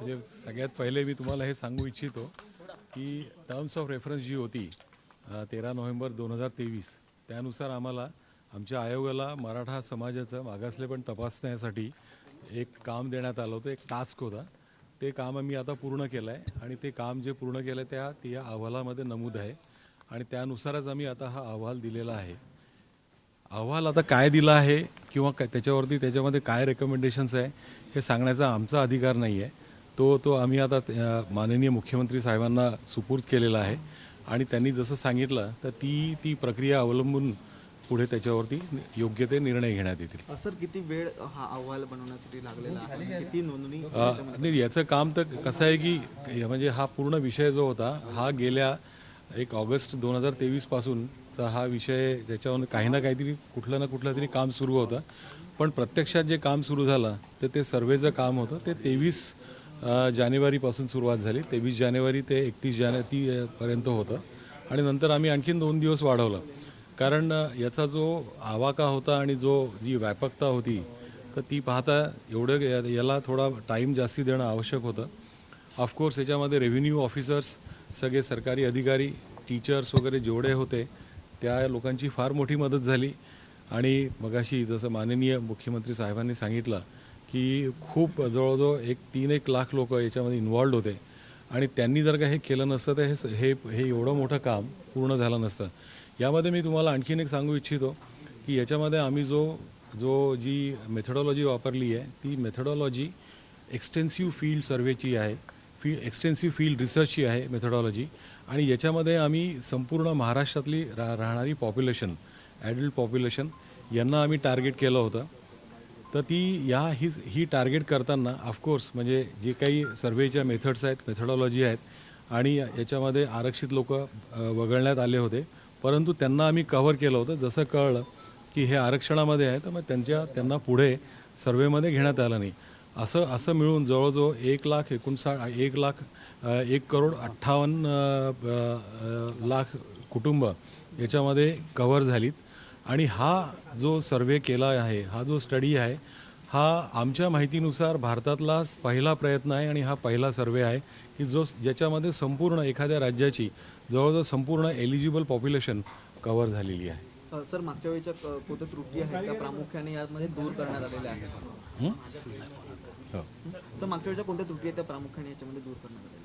म्हणजे सगळ्यात पहिले मी तुम्हाला हे सांगू इच्छितो की टर्म्स ऑफ रेफरन्स जी होती तेरा नोव्हेंबर दोन हजार तेवीस त्यानुसार आम्हाला आमच्या आयोगाला मराठा समाजाचं मागासलेपण तपासण्यासाठी एक काम देण्यात आलं होतं एक टास्क होता. ते काम आम्ही आता पूर्ण केलं आहे आणि ते काम जे पूर्ण केलं आहे त्या त्या या अहवालामध्ये नमूद आहे. आणि त्यानुसारच आम्ही आता हा अहवाल दिलेला आहे. अहवाल आता काय दिला आहे किंवा काय त्याच्यावरती त्याच्यामध्ये काय रेकमेंडेशन्स आहे हे सांगण्याचा आमचा अधिकार नाही आहे तो तो आम्ही आता माननीय मुख्यमंत्री साहेबांना सुपूर्द केलेला आहे. आणि त्यांनी जसं सांगितलं तर ती ती प्रक्रिया अवलंबून पुढे त्याच्यावरती योग्य ते निर्णय घेण्यात येतील. सर किती वेळ हा अहवाल बनवण्यासाठी लागलेला आहे? किती नोंदणी नाही याचं काम तर कसं आहे की म्हणजे हा पूर्ण विषय जो होता हा गेल्या एक ऑगस्ट दोन हजार तेवीसपासूनचा हा विषय त्याच्यावर काही ना काहीतरी कुठलं ना कुठलं तरी काम सुरू होतं. पण प्रत्यक्षात जे काम सुरू झालं तर ते सर्वेचं काम होतं. ते तेवीस जानेवारीपासून सुरुवात झाली. तेवीस जानेवारी ते एकतीस जाने तीपर्यंत होतं. आणि नंतर आम्ही आणखीन दोन दिवस वाढवलं. कारण याचा जो आवाका होता आणि जो जी व्यापकता होती तर ती पाहता एवढं या- याला थोडा टाईम जास्ती देणं आवश्यक होतं. ऑफकोर्स याच्यामध्ये रेव्हेन्यू ऑफिसर्स सगळे सरकारी अधिकारी टीचर्स वगैरे जेवढे होते त्या लोकांची फार मोठी मदत झाली. आणि मगाशी जसं माननीय मुख्यमंत्री साहेबांनी सांगितलं की खूप जवळजवळ एक तीन एक लाख लोक याच्यामध्ये इन्वॉल्ड होते. आणि त्यांनी जर का हे केलं नसतं तर हे हे हे एवढं मोठं काम पूर्ण झालं नसतं. यामध्ये मी तुम्हाला आणखीन एक सांगू इच्छितो की याच्यामध्ये आम्ही जो जो जी मेथडॉलॉजी वापरली आहे ती मेथडॉलॉजी एक्सटेन्सिव्ह फील्ड सर्वेची आहे फी एक्सटेन्सिव्ह फील्ड रिसर्चची आहे मेथडॉलॉजी आणि याच्यामध्ये आम्ही संपूर्ण महाराष्ट्रातली रा राहणारी पॉप्युलेशन ॲडल्ट पॉप्युलेशन यांना आम्ही टार्गेट केलं होतं. तर ती या ही ही टार्गेट करताना ऑफकोर्स म्हणजे जे काही सर्वेच्या मेथड्स आहेत मेथडॉलॉजी आहेत आणि याच्यामध्ये आरक्षित लोक वगळण्यात आले होते. परंतु त्यांना आम्ही कव्हर केलं होतं. जसं कळलं की हे आरक्षणामध्ये आहे तर मग त्यांच्या त्यांना पुढे सर्वेमध्ये घेण्यात आलं नाही. असं असं मिळून जवळजवळ एक लाख एकोणसाठ एक लाख एक करोड अठ्ठावन्न लाख कुटुंब याच्यामध्ये कव्हर झालीत. आणि हा जो सर्वे केला आहे हा जो स्टडी आहे हा आमच्या माहितीनुसार भारतातला पहिला प्रयत्न आहे आणि हा पहिला सर्वे आहे की जो ज्याच्यामध्ये संपूर्ण एखाद्या राज्याची जवळजवळ संपूर्ण एलिजिबल पॉप्युलेशन कव्हर झालेली आहे सर मागच्या वेळेच्या कोणत्या त्रुटी आहेत त्या प्रामुख्याने यामध्ये दूर करण्यात आलेल्या आहेत. सर मागच्या वेळेच्या कोणत्या त्रुटी आहेत त्या प्रामुख्याने याच्यामध्ये दूर करण्यात आहेत?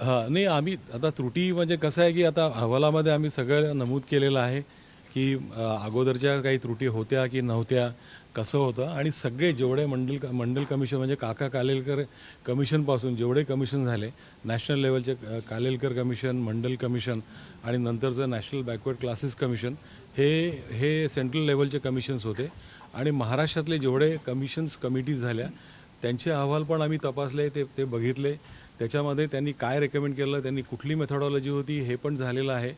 हां नाही आम्ही आता त्रुटी म्हणजे कसं आहे की आता अहवालामध्ये आम्ही सगळं नमूद केलेलं आहे की अगोदरच्या काही त्रुटी होत्या की नव्हत्या कसं होतं? आणि सगळे जेवढे मंडल मंडल कमिशन म्हणजे काका कालेलकर कमिशनपासून जेवढे कमिशन झाले नॅशनल लेवलचे कालेलकर कमिशन मंडल कमिशन आणि नंतरचं नॅशनल बॅकवर्ड क्लासेस कमिशन हे हे सेंट्रल लेवलचे कमिशन्स होते. आणि महाराष्ट्रातले जेवढे कमिशन्स कमिटीज झाल्या त्यांचे अहवाल पण आम्ही तपासले ते ते बघितले. त्याच्यामध्ये त्यांनी काय रेकमेंड केलं त्यांनी कुठली मेथडॉलॉजी होती हे पण झालेलं आहे.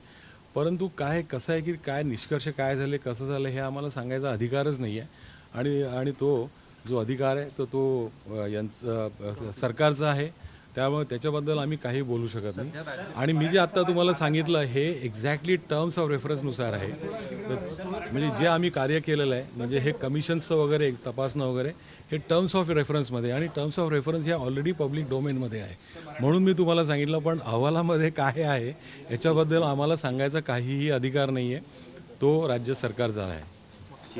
परंतु काय कसं आहे की काय निष्कर्ष काय झाले कसं झालं हे आम्हाला सांगायचा अधिकारच नाही आहे आणि आणि तो जो अधिकार आहे तो तो यांचं सरकारचा आहे. त्यामुळे त्याच्याबद्दल आम्ही काही बोलू शकत नाही. आणि मी जे आत्ता तुम्हाला सांगितलं हे एक्झॅक्टली टर्म्स ऑफ रेफरन्सनुसार आहे. तर म्हणजे जे आम्ही कार्य केलेलं आहे म्हणजे हे कमिशन्सचं वगैरे तपासणं वगैरे हे टर्म्स ऑफ रेफरन्समध्ये आणि टर्म्स ऑफ रेफरन्स ह्या ऑलरेडी पब्लिक डोमेनमध्ये आहे. म्हणून मी तुम्हाला सांगितलं पण अहवालामध्ये काय आहे याच्याबद्दल आम्हाला सांगायचा काहीही अधिकार नाही आहे तो राज्य सरकारचा आहे.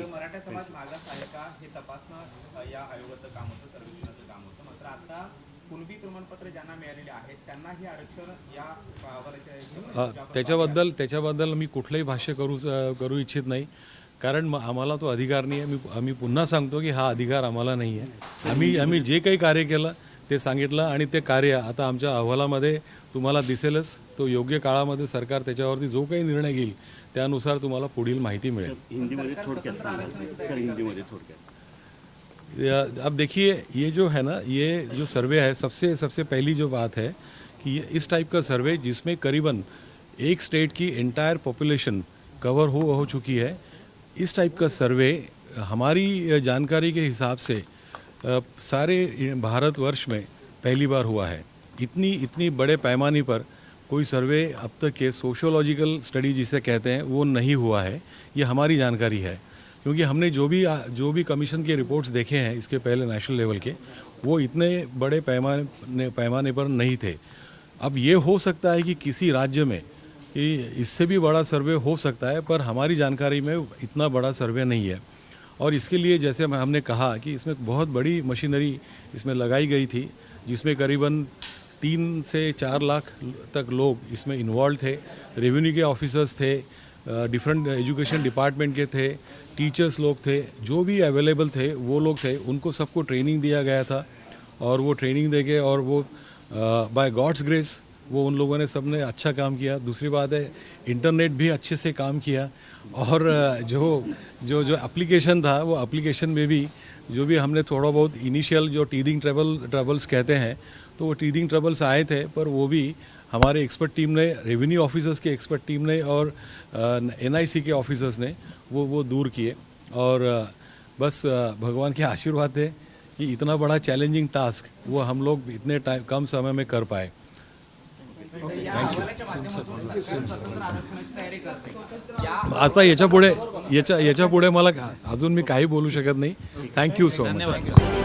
मराठा समाज मागास आहे का? हे तपासणं या आयोगाचं काम होतं सर्वेक्षणाचं काम होतं. मात्र आता कुणबी प्रमाणपत्र ज्यांना मिळालेले आहेत त्यांनाही आरक्षण या त्याच्याबद्दल त्याच्याबद्दल मी कुठलंही भाष्य करू करू इच्छित नाही. कारण आम्हाला तो अधिकार नाही आहे. मी आम्ही पुन्हा सांगतो की हा अधिकार आम्हाला नाही आहे. आम्ही आम्ही जे काही कार्य केलं ते सांगितलं आणि ते कार्य आता आमच्या अहवालामध्ये तुम्हाला दिसेलच. तो योग्य काळामध्ये सरकार त्याच्यावरती जो काही निर्णय घेईल त्यानुसार तुम्हाला पुढील माहिती मिळेल. हिंदीमध्ये थोडक्यात सांगायचं सर हिंदीमध्ये थोडक्यात. अब देखिए, ये जो है ना, ये जो सर्वे है, सबसे सबसे पहली जो बात है कि ये इस टाइप का सर्वे जिसमें करीबन एक स्टेट की एंटायर पॉपुलेशन कवर हो हो चुकी है, इस टाइप का सर्वे हमारी जानकारी के हिसाब से सारे भारतवर्ष में पहली बार हुआ है। इतनी इतनी बड़े पैमाने पर कोई सर्वे अब तक के सोशोलॉजिकल स्टडी जिसे कहते हैं, वो नहीं हुआ है। ये हमारी जानकारी है। क्योंकि हमने जो भी जो भी कमीशन के रिपोर्ट्स देखे हैं इसके पहले नेशनल लेवल के, वो इतने बड़े पैमाने पैमाने पर नहीं थे। अब ये हो सकता है कि किसी राज्य में इससे भी बड़ा सर्वे हो सकता है, पर हमारी जानकारी में इतना बड़ा सर्वे नहीं है। और इसके लिए जैसे हमने कहा कि इसमें बहुत बड़ी मशीनरी इसमें लगाई गई थी, जिसमें करीबन तीन से चार लाख तक लोग इसमें इन्वॉल्व थे। रेवेन्यू के ऑफिसर्स थे डिफरेंट एजुकेशन डिपार्टमेंट के थे टीचर्स लोग थे, जो भी अवेलेबल थे, वो लोग थे, उनको सबको ट्रेनिंग दिया गया था। और वो ट्रेनिंग दे के और वो बाय गॉड्स ग्रेस वो उन लोगों ने सबने अच्छा काम किया। दूसरी बात है इंटरनेट भी अच्छे से काम किया। और जो जो जो एप्लीकेशन था, वो एप्लीकेशन में भी, जो भी हमने थोड़ा बहुत इनिशियल जो टीदिंग ट्रेवल ट्रेवल्स कहते हैं तो वो टीदिंग ट्रेवल्स आए थे, पर वो भी हमारे एक्सपर्ट टीम ने रेवेन्यू ऑफिसर्स की एक्सपर्ट टीम ने और एन के ऑफिसर्स ने वो वो दूर किए। और बस भगवान के आशीर्वाद है कि इतना बड़ा चैलेंजिंग टास्क वो हम लोग इतने टाइम कम समय में कर पाए। आता याच्यापुढे याच्या याच्यापुढे मला अजून मी काही बोलू शकत नाही. Thank you so much